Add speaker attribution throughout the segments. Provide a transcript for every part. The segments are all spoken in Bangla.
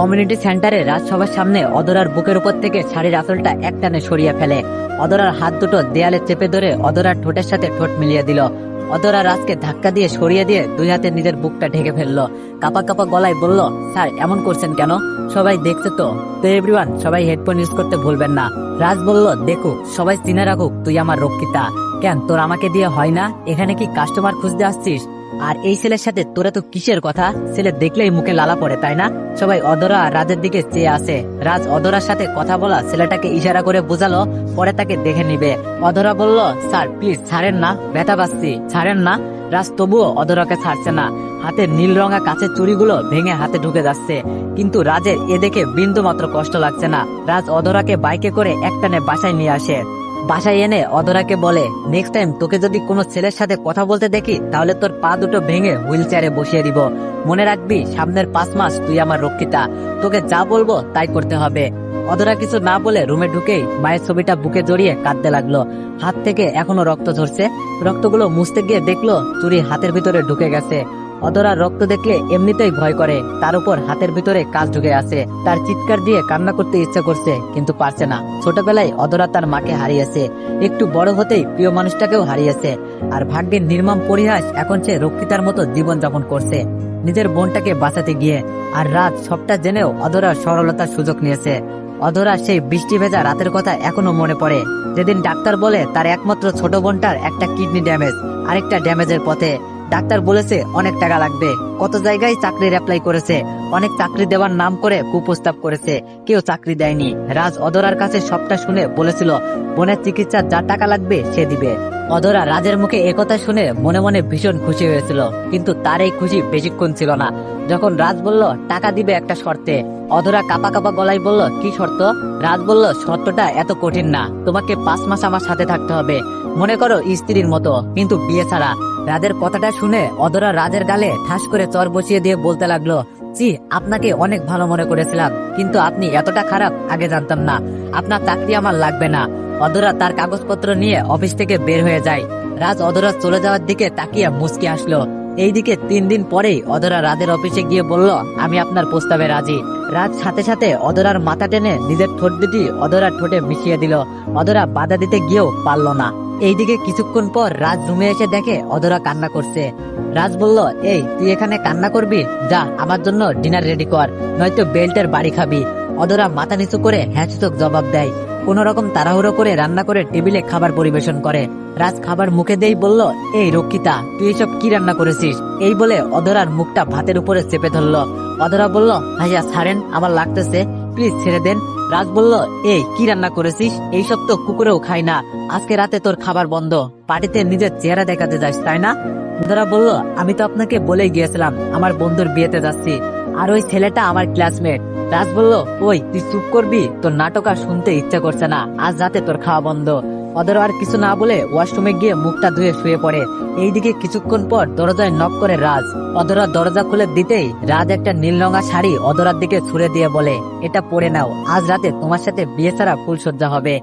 Speaker 1: কমিউনিটি সেন্টারে রাজসভার সামনে অদরার বুকের উপর থেকে শাড়ির আঁচলটা একটানে সরিয়ে ফেলে। অদরার হাত দুটো দেয়ালে চেপে ধরে অদরার ঠোঁটের সাথে ঠোঁট মিলিয়ে দিল। অদরা রাজকে ধাক্কা দিয়ে সরিয়ে দিয়ে দুই হাতে নিজের বুকটা ঢেকে ফেলল। কাপা কাপা গলায় বলল, স্যার, এমন করছেন কেন? সবাই দেখছে তো। তো এভরিওয়ান সবাই হেডফোন ইউজ করতে ভুলবেন না। রাজ বলল দেখুক সবাই চিনে রাখুক, তুই আমার রক্ষিতা। কেন, তোর আমাকে দিয়ে হয় না? এখানে কি কাস্টমার খুঁজতে আসছিস? আর এই ছেলের সাথে তোরা তো কিসের কথা? ছেলে দেখলেই মুখে লালা পড়ে, তাই না? সবাই অদরা রাজের দিকে চেয়ে আসে রাজ অদরার সাথে কথা বলা ছেলেটাকে ইশারা করে বোঝালো, পরে তাকে দেখে নিবে। অদরা বলল, স্যার, প্লিজ ছাড়েন না, ব্যথা পাচ্ছি। ছাড়েন না। রাজ তবুও অদরাকে ছাড়ছে না। হাতে নীল রঙা কাছের চুড়িগুলো ভেঙে হাতে ঢুকে যাচ্ছে। কিন্তু রাজের এ দেখে বিন্দু মাত্র কষ্ট লাগছে না। রাজ অদরাকে বাইকে করে একটানে বাসায় নিয়ে আসে। বাসায় এনে অদরাকে বলে নেক্সট টাইম তোকে যদি কোনো ছেলের সাথে কথা বলতে দেখি, তাহলে তোর পা দুটো ভেঙে হুইল চেয়ারে বসিয়ে দিব। মনে রাখবি, সামনের পাঁচ মাস তুই আমার রক্ষিতা। তোকে যা বলব তাই করতে হবে। অদরা কিছু না বলে রুমে ঢুকেই মায়ের ছবিটা বুকে জড়িয়ে কাঁদতে লাগল। হাত থেকে এখনও রক্ত ঝরছে। রক্তগুলো মুছতে গিয়ে দেখল চুরি হাতের ভিতরে ঢুকে গেছে। অদরা রক্ত দেখলে এমনিতেই ভয় করে। তার উপর হাতের ভিতরে কাজ ঢুকে আছে। তার চিৎকার দিয়ে কান্না করতে ইচ্ছা করছে, কিন্তু পারছে না। ছোটবেলায় অদরা তার মাকে হারিয়েছে। একটু বড় হতেই প্রিয় মানুষটাকেও হারিয়েছে। আর ভাগ্যের নির্মম পরিহাস এখন সে রক্ষিতার মতো জীবন যাপন করছে। নিজের বোনটাকে বাঁচাতে গিয়ে। আর রাত সবটা জেনেও অদরা সরলতার সুযোগ নিয়েছে। অধরা সেই বৃষ্টি ভেজা রাতের কথা এখনও মনে পড়ে। যেদিন ডাক্তার বলে তার একমাত্র ছোট বোনটার একটা কিডনি ড্যামেজ, আরেকটা ড্যামেজের পথে। ডাক্তার বলেছে অনেক টাকা লাগবে। কত জায়গায় চাকরির অ্যাপ্লাই করেছে। অনেক চাকরি দেওয়ার নাম করে কুপ্রস্তাব করেছে। কেউ চাকরি দেয়নি। রাজ অধরার কাছে সবটা শুনে বলেছিল, বোনের চিকিৎসার যা টাকা লাগবে সে দিবে। অধরা রাজের মুখে একথা শুনে মনে মনে ভীষণ খুশি হয়েছিল। কিন্তু তার এই খুশি বেশিক্ষণ ছিল না। যখন রাজ বলল, টাকা দিবে একটা শর্তে। অধরা কাপা কাপা গলায় বলল, কি শর্ত? রাজ বলল, শর্তটা এত কঠিন না। তোমাকে পাঁচ মাস আমার সাথে থাকতে হবে। মনে করো স্ত্রীর মতো, কিন্তু বিয়ে ছাড়া। রাজের কথাটা শুনে অধরা রাজের গালে ঠাস করে চর বসিয়ে দিয়ে বলতে লাগল জি আপনাকে অনেক ভালো মনে করেছিলাম, কিন্তু আপনি এতটা খারাপ আগে জানতাম না। আপনার চাকরি আমার লাগবে না। অধরা তার কাগজপত্র নিয়ে অফিস থেকে বের হয়ে যায়। রাজ অধরা চলে যাওয়ার দিকে তাকিয়ে মুচকি আসলো এইদিকে তিন দিন পরেই অধরা রাজের অফিসে গিয়ে বলল, আমি আপনার প্রস্তাবে রাজি। রাজ সাথে সাথে অদরার মাথা টেনে নিজের ঠোঁট দুটি অধরার ঠোঁটে মিশিয়ে দিল। অদরা বাধা দিতে গিয়েও পারল না। এইদিকে কিছুক্ষণ পর রাজ রুমে এসে দেখে অধরা কান্না করছে। রাজ বলল, এই, তুই এখানে কান্না করবি? যা, আমার জন্য ডিনার রেডি কর, নয়তো বেল্টের বাড়ি খাবি। অধরা মাথা নিচু করে হ্যাঁচুতক জবাব দেয়। কোন রকম তাড়াহুড়ো করে রান্না করে টেবিলে খাবার পরিবেশন করে। রাজ খাবার মুখে দেই বলল, এই রক্ষিতা, তুই এসব কি রান্না করেছিস? এই বলে অধরার মুখটা ভাতের উপরে চেপে ধরলো। অধরা বলল, ভাইয়া, ছাড়েন, আমার লাগতেছে। প্লিজ ছেড়ে দেন। রাজ বলল, এই, কি রান্না করেছিস? এইসব তো কুকুরেও খায় না। আজকে রাতে তোর খাবার বন্ধ। পার্টিতে নিজের চেহারা দেখাতে যাস, তাই না? দাদা বলল, আমি তো আপনাকে বলেই গিয়েছিলাম, আমার বন্ধুর বিয়েতে যাচ্ছি। আর ওই ছেলেটা আমার ক্লাসমেট রাজ বলল, ওই, তুই চুপ করবি? তোর নাটক আর শুনতে ইচ্ছা করছে না। আজ রাতে তোর খাওয়া বন্ধ। অদর আর কিছু না বলে ওয়াশরুমে গিয়ে মুখটা ধুয়ে শুয়ে পড়ে। এইদিকে কিছুক্ষণ পর দরজায় নক করে রাজ। অদরা দরজা খুলে দিতেই রাজ একটা নীল রঙা শাড়ি অদরার দিকে ছুড়ে দিয়ে বলে, এটা পরে নাও, আজ রাতে তোমার সাথে বিয়ে ছাড়া ফুলসজ্জা হবে।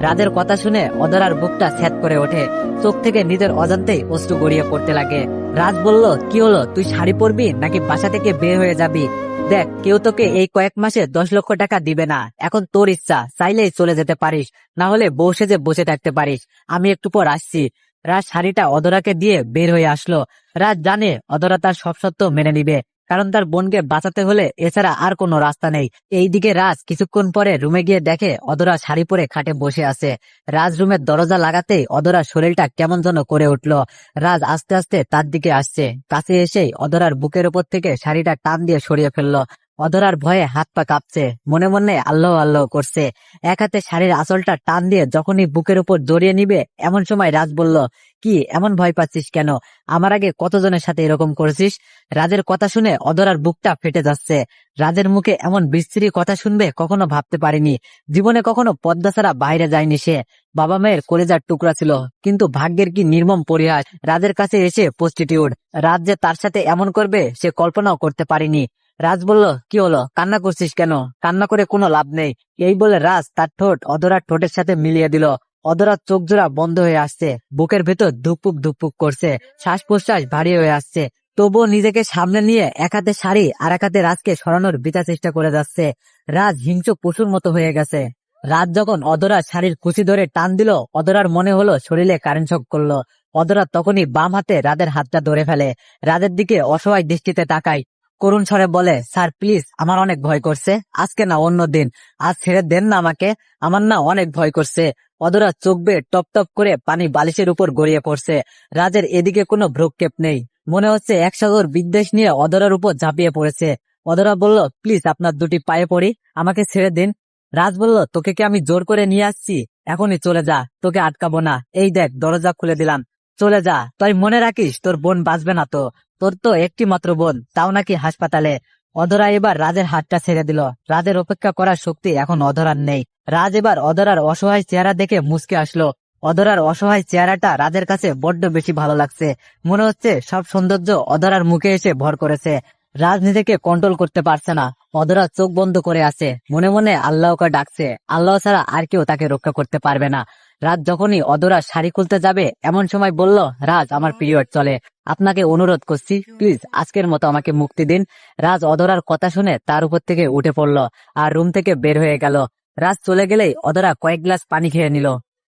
Speaker 1: রাজের কথা শুনে অদরার বুকটা স্যাত করে ওঠে। চোখ থেকে নিজের অজান্তেই অশ্রু গড়িয়ে পড়তে লাগে। রাজ বলল, কি হলো, তুই শাড়ি পরবি নাকি বাসা থেকে বের হয়ে যাবি? দেখ, কেউ তোকে এই কয়েক মাসে দশ লক্ষ টাকা দিবে না। এখন তোর ইচ্ছা, চাইলেই চলে যেতে পারিস, না হলে বউ যে বসে থাকতে পারিস। আমি একটু পর আসছি। রাজ শাড়িটা অদরাকে দিয়ে বের হয়ে আসলো। রাজ জানে অদরা তার সব সত্য মেনে নিবে। কারণ তার বোনকে বাঁচাতে হলে এছাড়া আর কোনো রাস্তা নেই। এইদিকে রাজ কিছুক্ষণ পরে রুমে গিয়ে দেখে অদরা শাড়ি পরে খাটে বসে আছে। রাজ রুমের দরজা লাগাতেই অদরা শরীরটা কেমন যেন করে উঠল। রাজ আস্তে আস্তে তার দিকে আসছে। কাছে এসেই অদরার বুকের উপর থেকে শাড়িটা টান দিয়ে সরিয়ে ফেলল। অধরার ভয়ে হাত পা কাঁপছে। মনে মনে আল্লাহ আল্লাহ করছে। এক হাতে শাড়ির আঁচলটা টান দিয়ে যখনই বুকের উপর জড়িয়ে নিবে, এমন সময় রাজ বলল, কি, এমন ভয় পাচ্ছিস কেন? আমার আগে কতজনের সাথে এরকম করেছিস? রাজের কথা শুনে অধরার বুকটা ফেটে যাচ্ছে। রাজের মুখে এমন বিস্তৃতি কথা শুনবে কখনো ভাবতে পারিনি। জীবনে কখনো পদ্মা ছাড়া বাইরে যায়নি সে। বাবা মায়ের কলেজার টুকরা ছিল, কিন্তু ভাগ্যের কি নির্মম পরিহাস। রাজের কাছে এসে প্রস্টিটিউড। রাজ যে তার সাথে এমন করবে, সে কল্পনাও করতে পারিনি। রাজ বলল, কি হলো? কান্না করছিস কেন? কান্না করে কোনো লাভ নেই। এই বলে রাজ তার ঠোঁট অধরার ঠোঁটের সাথে মিলিয়ে দিল। অধরার চোখ জোড়া বন্ধ হয়ে আসছে। বুকের ভেতর ধুকপুক ধুকপুক করছে। শ্বাস প্রশ্বাস ভারী হয়ে আসছে। তবুও নিজেকে সামনে নিয়ে এক হাতে শাড়ি আর এক হাতে রাজকে সরানোর বিচার চেষ্টা করে যাচ্ছে। রাজ হিংস পশুর মতো হয়ে গেছে। রাত যখন অদরা শাড়ির কুচি ধরে টান দিল অদরার মনে হলো শরীরে কারেন্ট শক করল। অদরা তখনই বাম হাতে রাদের হাতটা ধরে ফেলে। রাদের দিকে অসহায় দৃষ্টিতে তাকায়। করুণ স্বরে বলে, স্যার, প্লিজ, আমার অনেক ভয় করছে। আজকে না, অন্য দিন। আজ ছেড়ে দেন না আমাকে। আমার না অনেক ভয় করছে। অদরা চোখ বেয়ে টপ টপ করে পানি বালিশের উপর গড়িয়ে পড়ছে। রাজের এদিকে কোনো ভ্রুক্ষেপ নেই। মনে হচ্ছে এক সাগর বিদ্বেষ নিয়ে অদরার উপর ঝাঁপিয়ে পড়েছে। অদরা বলল, প্লিজ, আপনার দুটি পায়ে পড়ি। আমাকে ছেড়ে দিন। রাজ বলল, তোকে কি আমি জোর করে নিয়ে আসছি? এখনই চলে যা। তোকে আটকাবো না। এই দেখ, দরজা খুলে দিলাম। চলে যা। তুই মনে রাখিস, তোর বোন বাঁচবে না তো। তোর তো একটি মাত্র বোন, তাও নাকি হাসপাতালে? অধরা এবার রাজের হাতটা ছেড়ে দিল। রাজের অপেক্ষা করার শক্তি এখন অধরার নেই। রাজ এবার অধরার অসহায় চেহারা দেখে মুসকে আসলো। অধরার অসহায় চেহারাটা রাজের কাছে বড্ড বেশি ভালো লাগছে। মনে হচ্ছে সব সৌন্দর্য অধরার মুখে এসে ভর করেছে। রাজ নিজেকে কন্ট্রোল করতে পারছে না। অধরা চোখ বন্ধ করে আছে। মনে মনে আল্লাহকে ডাকছে। আল্লাহ ছাড়া আর কেউ তাকে রক্ষা করতে পারবে না। রাজ যখনই অধরা শাড়ি খুলতে যাবে, এমন সময় বলল, রাজ, আমার পিরিয়ড চলে। আপনাকে অনুরোধ করছি, প্লিজ আজকের মতো আমাকে মুক্তি দিন। রাজ অধরার কথা শুনে তার উপর থেকে উঠে পড়ল আর রুম থেকে বের হয়ে গেল। রাজ চলে গেলেই অধরা কয়েক গ্লাস পানি খেয়ে নিল।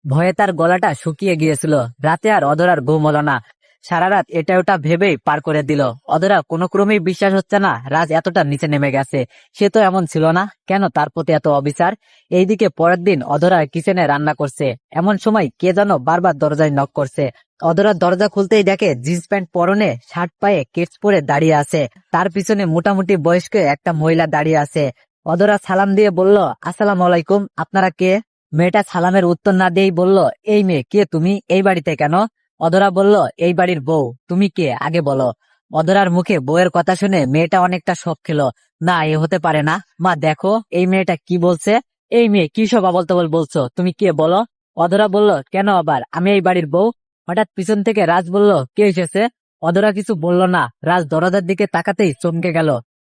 Speaker 1: ভয়ে তার গলাটা শুকিয়ে গিয়েছিল। রাতে আর অধরার ঘুম হলো না। সারা রাত এটা ওটা ভেবেই পার করে দিল। অধরা, কোনো ক্রমেই বিশ্বাস হচ্ছে না, রাজ এতটা নিচে নেমে গেছে। সে তো এমন ছিল না, কেন তার প্রতি এত অবিচার? এইদিকে পরের দিন অধরা কিচেনে রান্না করছে। এমন সময় কে যেন বারবার দরজায় নক করছে। অধরা দরজা খুলতেই দেখে জিন্স প্যান্ট পরনে, শার্ট পায়ে কেটস পরে দাঁড়িয়ে আছে। তার পিছনে মোটামুটি বয়স্ক একটা মহিলা দাঁড়িয়ে আছে। অধরা সালাম দিয়ে বলল, আসসালাম আলাইকুম, আপনারা কে? মেয়েটা সালামের উত্তর না দিয়েই বলল, এই মেয়ে, কে তুমি? এই বাড়িতে কেন? অধরা বলল, এই বাড়ির বউ, তুমি কে? আগে বলো। অধরার মুখে বউয়ের কথা শুনে মেয়েটা অনেকটা শখ খেলো। না, এ হতে পারে না। মা, দেখো, এই মেয়েটা কি বলছে? এই মেয়ে, কি সব আবল তাবল বলছো? তুমি কে, বলো? অধরা বলল, কেন আবার? আমি এই বাড়ির বউ? হঠাৎ পিছন থেকে রাজ বলল, কে এসেছে? অধরা কিছু বলল না। রাজ দরজার দিকে তাকাতেই চমকে গেল।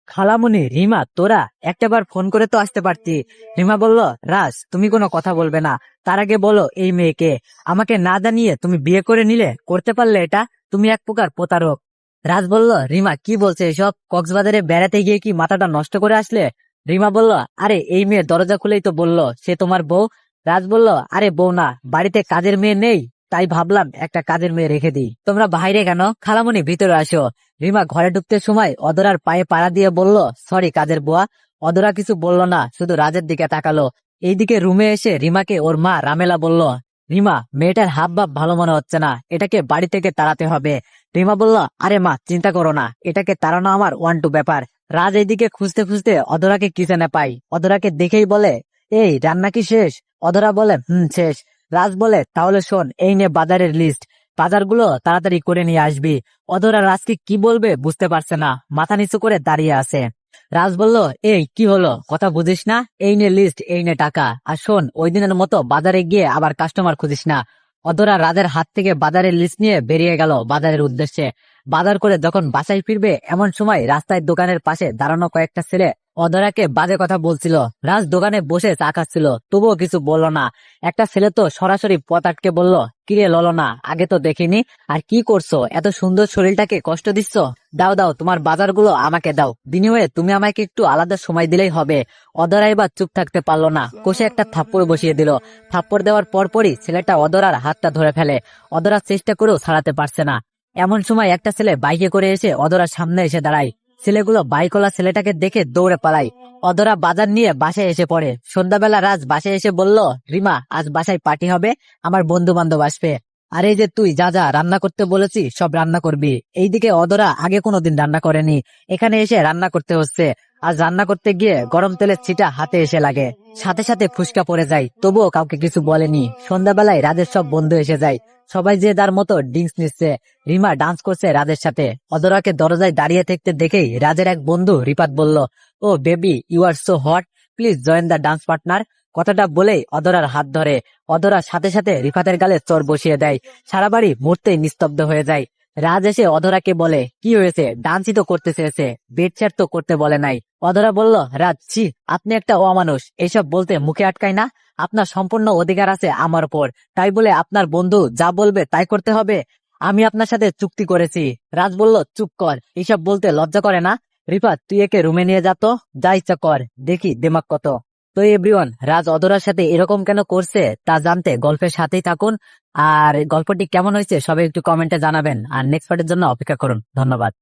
Speaker 1: খালামুনি, রিমা, তোরা একটাবার ফোন করে তো আসতে পারতি। রিমা বলল, রাজ, তুমি কোনো কথা বলবে না। তার আগে বলো এই মেয়েকে। আমাকে না জানিয়ে তুমি বিয়ে করে নিলে করতে পারলে এটা? তুমি এক প্রকার প্রতারক। রাজ বলল, রিমা, কি বলছে এসব? কক্সবাজারে বেড়াতে গিয়ে কি মাথাটা নষ্ট করে আসলে? রিমা বলল, আরে, এই মেয়ে দরজা খুলেই তো বলল, সে তোমার বউ? রাজ বলল, আরে, বউ না, বাড়িতে কাজের মেয়ে নেই? তাই ভাবলাম একটা কাজের মেয়ে রেখে দিই। তোমরা বাইরে কেন? খালামণি ভিতরে আসো। রিমা ঘরে ঢুকতে সময় অদরার পায়ে পাড়া দিয়ে বলল সরি কাজের বুয়া। অদরা কিছু বলল না, শুধু রাজের দিকে তাকালো। এইদিকে রুমে এসে রিমাকে ওর মা রামেলা বলল, রিমা, মেয়েটার হাব ভাব ভালো মনে হচ্ছে না। এটাকে বাড়ি থেকে তাড়াতে হবে। রিমা বলল, আরে মা, চিন্তা করো না। এটাকে তাড়ানো আমার ওয়ান টু ব্যাপার। রাজ এইদিকে খুঁজতে খুঁজতে অধরাকে কিচেনে পাই অধরাকে দেখেই বলে, এই, রান্না কি শেষ? অধরা বলে, হুম, শেষ। রাজ বলে, তাহলে শোন, এই নে বাজারের লিস্ট বাজারগুলো তাড়াতাড়ি করে নিয়ে আসবি। অধরা রাজকে কি বলবে বুঝতে পারছে না। মাথা নিচু করে দাঁড়িয়ে আছে। রাজ বলল, এই, কি হলো? কথা বুঝিস না? এই নে লিস্ট এই নে টাকা। আর শোন, ওই দিনের মতো বাজারে গিয়ে আবার কাস্টমার খুঁজিস না। অধরা রাজের হাত থেকে বাজারের লিস্ট নিয়ে বেরিয়ে গেল বাজারের উদ্দেশ্যে। বাজার করে যখন বাসায় ফিরবে, এমন সময় রাস্তায় দোকানের পাশে দাঁড়ানো কয়েকটা ছেলে অধরাকে বাজে কথা বলছিল। রাজ দোকানে বসে চা খাচ্ছিল, তবুও কিছু বলল না। একটা ছেলে তো সরাসরি পথ আটকে বলল, কিরে ললো না আগে তো দেখিনি, আর কি করছ? এত সুন্দর শরীরটাকে কষ্ট দিচ্ছ? দাও দাও, তোমার বাজারগুলো আমাকে দাও। বিনিময়ে তুমি আমাকে একটু আলাদা সময় দিলেই হবে। অদরা এবার চুপ থাকতে পারল না। কোষে একটা থাপ্পড় বসিয়ে দিল। থাপ্পড় দেওয়ার পরপরই ছেলেটা অদরার হাতটা ধরে ফেলে। অদরার চেষ্টা করেও ছাড়াতে পারছে না। এমন সময় একটা ছেলে বাইকে করে এসে অদরার সামনে এসে দাঁড়ায়। ছেলেগুলো বাইকওয়ালা ছেলেটাকে দেখে দৌড়ে পালায়। অদরা বাজার নিয়ে বাসায় এসে পড়ে। সন্ধ্যাবেলা রাজ বাসায় এসে বলল, রিমা, আজ বাসায় পার্টি হবে। আমার বন্ধু বান্ধব আসবে। আর এই যে তুই, যা যা, রান্না করতে বলেছি, সব রান্না করবি। এইদিকে অদরা আগে কোনোদিন রান্না করেনি। এখানে এসে রান্না করতে হচ্ছে। আজ রান্না করতে গিয়ে গরম তেলের ছিটা হাতে এসে লাগে। সাথে সাথে ফুসকা পড়ে যায়। তবুও কাউকে কিছু বলেনি। সন্ধ্যাবেলায় রাজের সব বন্ধু এসে যায়। সবাই যে তার মতো ড্রিঙ্কস নিচ্ছে। রিমা ডান্স করছে রাজের সাথে। অদরাকে দরজায় দাঁড়িয়ে থাকতে দেখেই রাজের এক বন্ধু রিপাত বলল, ও baby, you are so hot. Please join the dance partner. কথাটা বলেই অদরার হাত ধরে। অদরার সাথে সাথে রিফাতের গালে চর বসিয়ে দেয়। সারা বাড়ি মুহূর্তেই নিস্তব্ধ হয়ে যায়। রাজ এসে অধরাকে বলে, কি হয়েছে? ডান্সই তো করতে চেয়েছে বেড তো করতে বলে নাই। অধরা বলল, রাজ, ছি, আপনি একটা অমানুষ। এসব বলতে মুখে আটকায় না। আপনার সম্পূর্ণ অধিকার আছে আমার উপর তাই বলে আপনার বন্ধু যা বলবে তাই করতে হবে। আমি আপনার সাথে চুক্তি করেছি। রাজ বলল, চুপ কর এইসব বলতে লজ্জা করে না। রিফাত, তুই একে রুমে নিয়ে যা তো। যা ইচ্ছা কর। দেখি দিমাগ কত। তো এভরিওয়ান রাজ অদরার সাথে এরকম কেন করছে তা জানতে গল্পের সাথেই থাকুন। আর গল্পটি কেমন হয়েছে সবাই একটু কমেন্টে জানাবেন। আর নেক্সট পার্টের জন্য অপেক্ষা করুন। ধন্যবাদ।